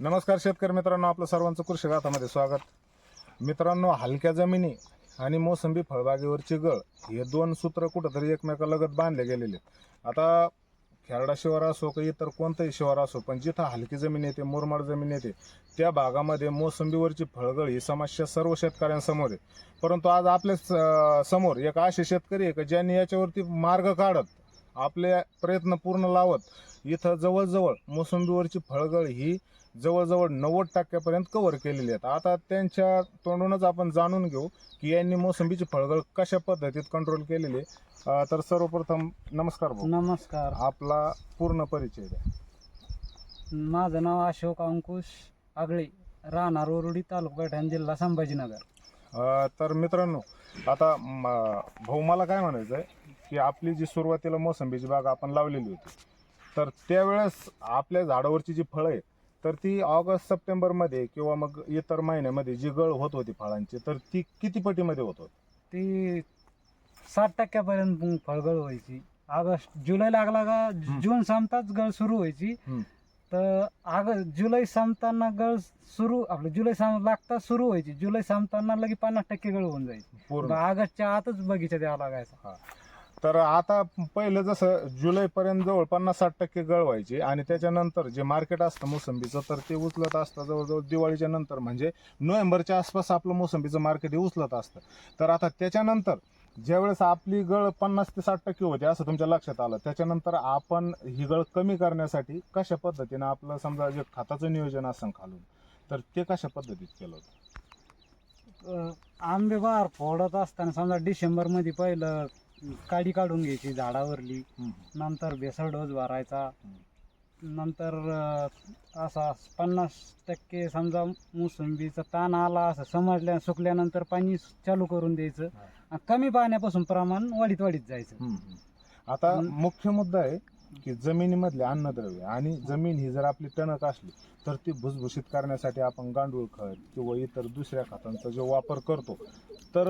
नमस्कार शेतकरी मित्रांनो आपलं सर्वांचं कृषी गाथामध्ये स्वागत मित्रांनो हलक्या जमिनी आणि मोसंबी फळबागेवरची गळ हे दोन सूत्र कुठंतरी एकमेकालगत बांधले गेलेले आहेत. आता खेरडा शिवार असो की इतर कोणतंही शिवार असो पण जिथं हलकी जमीन येते मुरमाड जमीन येते त्या भागामध्ये मोसंबीवरची फळगळ ही समस्या सर्व शेतकऱ्यांसमोर आहे परंतु आज आपल्या स- समोर एक असे शेतकरी आहे की ज्यांनी याच्यावरती मार्ग काढत आपले प्रयत्न पूर्ण लावत इथं जवळजवळ मोसंबीवरची फळगळ ही जवळजवळ नव्वद टक्क्यापर्यंत कव्हर केलेली आहेत. आता त्यांच्या तोंडूनच आपण जाणून घेऊ की यांनी मोसंबीची फळगळ कशा पद्धतीत कंट्रोल केलेली आहे. तर सर्वप्रथम नमस्कार भाऊ. नमस्कार. आपला पूर्ण परिचय द्या. माझं नाव अशोक अंकुश आगळे राहणार ओरुडी तालुका ठाणे जिल्हा संभाजीनगर. तर मित्रांनो आता भाऊ मला काय म्हणायचं आहे की आपली जी सुरुवातीला मोसंबीची बाग आपण लावलेली होती तर त्यावेळेस आपल्या झाडावरची जी फळं आहेत तर ती ऑगस्ट सप्टेंबरमध्ये किंवा मग इतर महिन्यामध्ये जी गळ होत होती फळांची तर ती किती पटीमध्ये होत होती? ती साठ टक्क्यापर्यंत फळगळ व्हायची. ऑगस्ट जुलै लागला का जून संपताच गळ सुरू व्हायची. हम्म. तर आग जुलै संपताना गळ सुरू आपलं जुलै सं लागता सुरू व्हायची. जुलै संपताना लगे पन्नास टक्के गळ होऊन जायची. पूर्ण. ऑगस्टच्या आतच बगीचा द्यावा लागायचा. तर आता पहिलं जसं जुलैपर्यंत जवळ पन्नास साठ टक्के गळ व्हायची आणि त्याच्यानंतर जे मार्केट असतं मोसंबीचं तर ते उचलत असतं. जवळजवळ दिवाळीच्या नंतर म्हणजे नोव्हेंबरच्या आसपास आपलं मोसंबीचं मार्केट हे उचलत असतं. तर आता त्याच्यानंतर ज्यावेळेस आपली गळ पन्नास ते साठ टक्के होते असं तुमच्या लक्षात आलं त्याच्यानंतर आपण ही गळ कमी करण्यासाठी कशा पद्धतीनं आपलं समजा जे खताचं नियोजन असं खालून तर ते कशा पद्धतीत केलं होतं? आंबे बार फोडत असताना समजा डिसेंबरमध्ये पहिलं काडी काढून घ्यायची झाडावरली. नंतर भेसळ डोस भरायचा. नंतर असा पन्नास टक्के समजा मोसंबीचा ताण आला असं समजल्या सुकल्यानंतर पाणी चालू करून द्यायचं. आणि कमी पाण्यापासून प्रमाण वाढीत वाढीत जायचं. आता मुख्य मुद्दा आहे की जमिनीमधले अन्नद्रव्य आणि जमीन ही जर आपली टणक असली तर ती भुसभुशीत करण्यासाठी आपण गांडूळ खत किंवा इतर दुसऱ्या खतांचा जो वापर करतो तर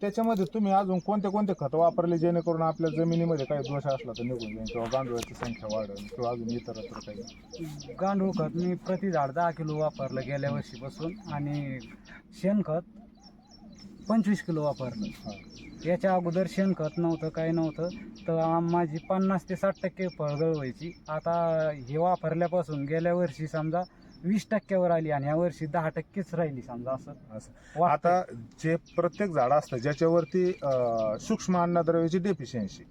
त्याच्यामध्ये तुम्ही अजून कोणते कोणते खत वापरले जेणेकरून आपल्या जमिनीमध्ये काही दोष असला तर निघून जाईल किंवा गांडुळाची संख्या वाढेल किंवा अजून इतरत्र काही गांडूळ खत मी प्रति झाड दहा किलो वापरलं गेल्या वर्षीपासून आणि शेणखत पंचवीस किलो वापरलं. याच्या अगोदर शेणखत नव्हतं काही नव्हतं. तर माझी पन्नास ते साठ टक्के फळगळ व्हायची आता हे वापरल्यापासून गेल्या वर्षी समजा वीस टक्क्यावर आली आणि ह्या वर्षी दहा टक्केच राहिली समजा असं. असं. वाटतंय. आता जे प्रत्येक झाड असतं ज्याच्यावरती अं, सूक्ष्म अन्नद्रव्याची डेफिशियन्सी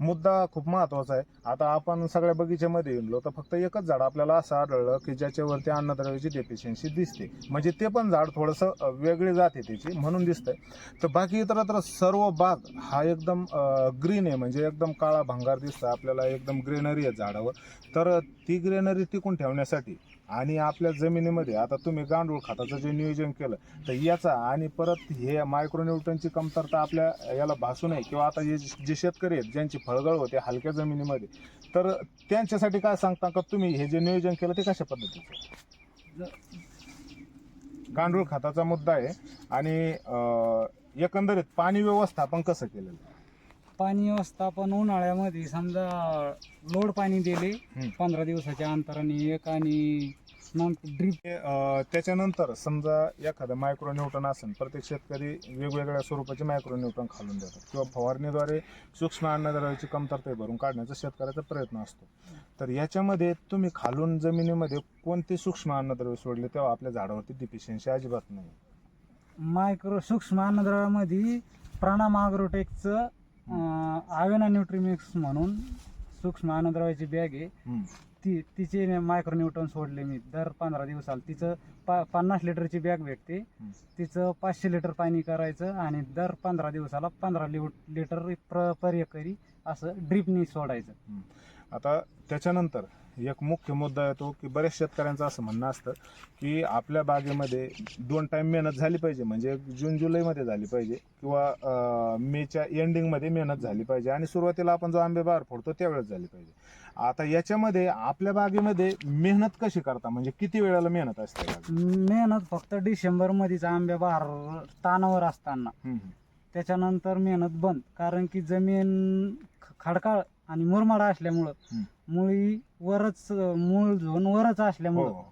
मुद्दा खूप महत्त्वाचा आहे. आता आपण सगळ्या बगीच्यामध्ये येलो तर फक्त एकच झाड आपल्याला असं आढळलं की ज्याच्यावरती अन्नद्रव्याची डेफिशियन्सी दिसते. म्हणजे ते पण झाड थोडंसं अं, वेगळी जाते त्याची म्हणून दिसतंय. तर बाकी इतरत्र सर्व बाग हा एकदम ग्रीन आहे. म्हणजे एकदम काळा भंगार दिसतं आपल्याला एकदम ग्रीनरी आहे झाडावर. तर ती ग्रीनरी टिकून ठेवण्यासाठी आणि आपल्या जमिनीमध्ये आता तुम्ही गांडूळ खताचं जे नियोजन केलं तर याचा आणि परत हे मायक्रोन्यूटनची कमतरता आपल्या याला भासू नये किंवा आता हे जे शेतकरी आहेत ज्यांची फळगळ होते हलक्या जमिनीमध्ये तर त्यांच्यासाठी काय सांगता का तुम्ही हे जे नियोजन केलं ते कशा पद्धतीचं गांडूळ खताचा मुद्दा आहे आणि एकंदरीत पाणी व्यवस्थापन कसं केलेलं आहे? पाणी व्यवस्थापन उन्हाळ्यामध्ये समजा लोड पाणी दिले. पंधरा दिवसाच्या अंतराने एक आणि ड्रीप त्याच्यानंतर समजा एखादं मायक्रोन्यूटन असेल प्रत्येक शेतकरी वेगवेगळ्या स्वरूपाचे मायक्रोन्यूटन खालून देतात. किंवा फवारणीद्वारे सूक्ष्म अन्नद्रव्याची कमतरता भरून काढण्याचा शेतकऱ्याचा प्रयत्न असतो. तर याच्यामध्ये तुम्ही खालून जमिनीमध्ये कोणते सूक्ष्म अन्नद्रव्य सोडले तेव्हा आपल्या झाडावरती डिफिशियन्सी अजिबात नाही. मायक्रो सूक्ष्म अन्नद्रव्यामध्ये प्राणाम अग्रोटेकचं आवेना न्यूट्रीमिक्स म्हणून सूक्ष्म अन्नद्रव्याची बॅग आहे. ती तिचे मायक्रोन्यूटन सोडले मी. दर पंधरा दिवसाला. तिचं पा पन्नास लिटरची बॅग भेटते. तिचं पाचशे लिटर पाणी करायचं आणि दर पंधरा दिवसाला पंधरा लिव लिटर प्र पर एकरी असं ड्रिपनी सोडायचं. आता त्याच्यानंतर एक मुख्य मुद्दा येतो की बऱ्याच शेतकऱ्यांचं असं म्हणणं असतं की आपल्या बागेमध्ये दोन टाईम मेहनत झाली पाहिजे म्हणजे जून जुलैमध्ये झाली पाहिजे किंवा मेच्या एंडिंगमध्ये मेहनत झाली पाहिजे आणि सुरुवातीला आपण जो आंबे बाहेर फोडतो त्यावेळेस झाली पाहिजे आता याच्यामध्ये आपल्या बागेमध्ये मेहनत कशी करता म्हणजे किती वेळेला मेहनत असते? मेहनत फक्त डिसेंबर मध्येच आंबे बहार तानावर असताना. त्याच्यानंतर मेहनत बंद कारण की जमीन खडकाळ आणि मुरमाड असल्यामुळं. मुळी वरच मूळ झोन वरच हो. असल्यामुळं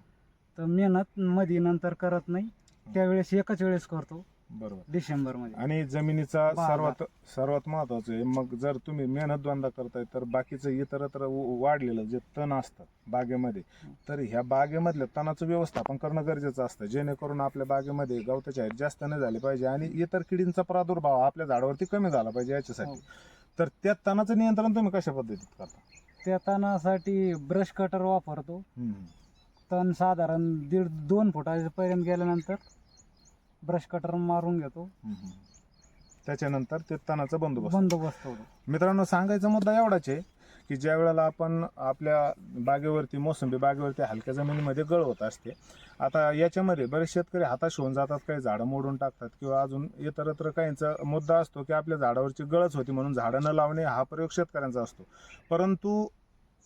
तर मेहनत मध्ये नंतर करत नाही. त्यावेळेस एकच वेळेस करतो. बरोबर. डिसेंबरमध्ये. आणि जमिनीचा बागा. सर्वात सर्वात महत्वाचं आहे मग जर तुम्ही मेहनत दोनदा करताय तर बाकीचं इतरत्र व- वाढलेलं जे तण असतं बागेमध्ये तर ह्या बागेमधल्या तणाचं व्यवस्थापन करणं गरजेचं असतं. जेणेकरून आपल्या बागेमध्ये गवताची हाईट जास्त नाही झाली पाहिजे आणि इतर किडींचा प्रादुर्भाव आपल्या झाडावरती कमी झाला पाहिजे याच्यासाठी. हो. तर त्या तणाचं नियंत्रण तुम्ही कशा पद्धतीत करता? त्या तणासाठी ब्रश कटर वापरतो हम्म. तण साधारण दीड दोन फुटापर्यंत गेल्यानंतर ब्रश कटर मारून घेतो हम्म. त्याच्यानंतर ते तणाचा बंदोबस्त बंदोबस्त होतो मित्रांनो सांगायचा मुद्दा एवढाच आहे की ज्या वेळेला आपण आपल्या बागेवरती मोसंबी बागेवरती हलक्या जमिनीमध्ये गळ होत असते आता याच्यामध्ये बरेच शेतकरी हाताश होऊन जातात काही झाडं मोडून टाकतात किंवा अजून इतरत्र काहींचा मुद्दा असतो की आपल्या झाडावरची गळच होती म्हणून झाडं न लावणे हा प्रयोग शेतकऱ्यांचा असतो. परंतु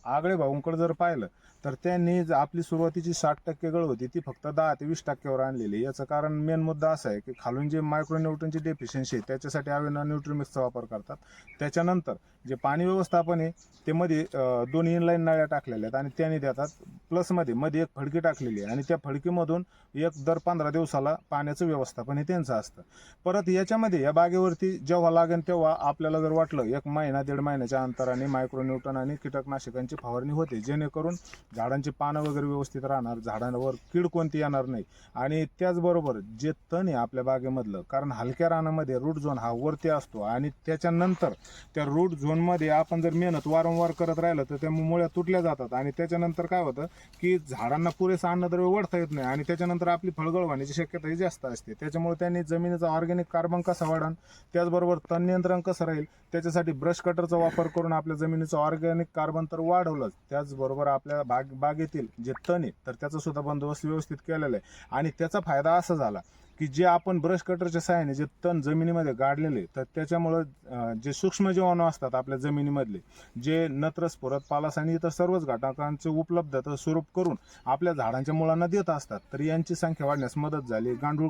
आगळे भाऊंकडे जर पाहिलं तर त्यांनी आपली सुरुवातीची साठ टक्के गळ होती ती फक्त दहा ते वीस टक्क्यावर आणलेली आहे. याचं कारण मेन मुद्दा असा आहे की खालून जे मायक्रोन्यूट्रनची डेफिशियन्सी आहे त्याच्यासाठी अवेना न्यूट्रिमिक्सचा वापर करतात. त्याच्यानंतर जे पाणी व्यवस्थापन आहे ते मध्ये दोन इनलाईन नळ्या टाकलेल्या आहेत आणि त्याने देतात प्लसमध्ये मध्ये. एक फडकी टाकलेली आहे आणि त्या फडकीमधून एक दर पंधरा दिवसाला पाण्याचं व्यवस्थापन हे त्यांचं असतं. परत याच्यामध्ये या बागेवरती जेव्हा लागेल तेव्हा आपल्याला जर वाटलं एक महिना दीड महिन्याच्या अंतराने मायक्रोन्यूटन आणि कीटकनाशकांची फवारणी होते जेणेकरून झाडांची पानं वगैरे व्यवस्थित राहणार झाडांवर कीड कोणती येणार नाही. आणि त्याचबरोबर जे तण आहे आपल्या बागेमधलं कारण हलक्या रानामध्ये रूट झोन हा वरती असतो आणि त्याच्यानंतर त्या रूट झोनमध्ये आपण जर मेहनत वारंवार करत राहिलं तर त्या मुळ्या तुटल्या जातात. आणि त्याच्यानंतर काय होतं की झाडांना पुरेसं अन्नद्रव्य वाढता येत नाही आणि त्याच्यानंतर आपली फळगळ होण्याची शक्यता ही जास्त असते. त्याच्यामुळे त्यांनी जमिनीचा ऑर्गॅनिक कार्बन कसा वाढन त्याचबरोबर तण नियंत्रण कसं राहील त्याच्यासाठी ब्रश कटरचा वापर करून आपल्या जमिनीचं ऑर्गॅनिक कार्बन तर वाढवलंच. त्याचबरोबर आपल्या बाग बागेतील जे तण आहे तर त्याचा सुद्धा बंदोबस्त व्यवस्थित केलेला आहे. आणि त्याचा फायदा असा झाला की जे आपण ब्रश कटरच्या सहाय्याने जे तण जमिनीमध्ये गाडलेले तर त्याच्यामुळं जे सूक्ष्म जीवाणू असतात आपल्या जमिनीमधले जे नत्र स्फुरत पालास आणि इतर सर्वच घटकांचे उपलब्धता स्वरूप करून आपल्या झाडांच्या मुळांना देत असतात तर यांची संख्या वाढण्यास मदत झाली. गांडूळ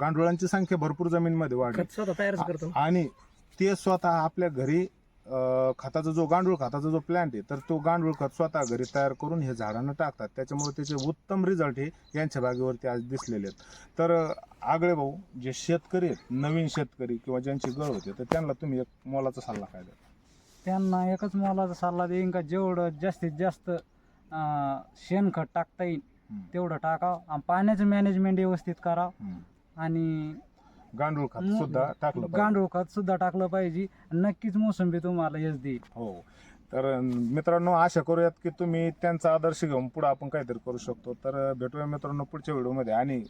गांडुळांची संख्या भरपूर जमिनीमध्ये वाढली. आणि ते स्वतः आपल्या घरी खताचा जो गांडूळ खताचा जो प्लांट आहे तर तो गांडूळ खत स्वतः घरी तयार करून हे झाडांना टाकतात त्याच्यामुळे त्याचे उत्तम रिझल्ट हे यांच्या बागेवरती आज दिसलेले आहेत तर आगळे भाऊ जे शेतकरी आहेत नवीन शेतकरी किंवा ज्यांची गळ होते तर त्यांना तुम्ही एक मोलाचा सल्ला काय द्या त्यांना एकच मोलाचा सल्ला देईन का जेवढं जास्तीत जास्त शेणखत टाकता येईल. तेवढं टाका आणि पाण्याचं मॅनेजमेंट व्यवस्थित करा हम्म. आणि गांडूळ खत सुद्धा टाकलं पाहिजे. गांडूळ खत सुद्धा टाकलं पाहिजे. नक्कीच मोसंबी तुम्हाला यश देईल. हो. तर मित्रांनो आशा करूयात की तुम्ही त्यांचा आदर्श घेऊन पुढे आपण काहीतरी करू शकतो. तर भेटूया मित्रांनो पुढच्या व्हिडिओमध्ये. आणि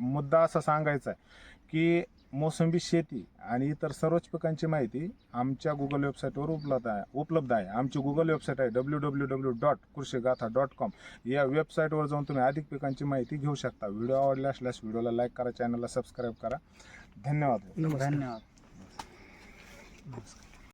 मुद्दा असा सांगायचा आहे की मोसंबी शेती आणि इतर सर्वच पिकांची माहिती आमच्या गुगल वेबसाईटवर उपलब्ध आहे उपलब्ध आहे. आमची गुगल वेबसाईट आहे W W W dot Krishigatha dot com या वेबसाईटवर जाऊन तुम्ही अधिक पिकांची माहिती घेऊ शकता. व्हिडिओ आवडला असल्यास व्हिडिओला लाईक करा चॅनलला सबस्क्राईब करा. धन्यवाद. धन्यवाद. नमस्कार.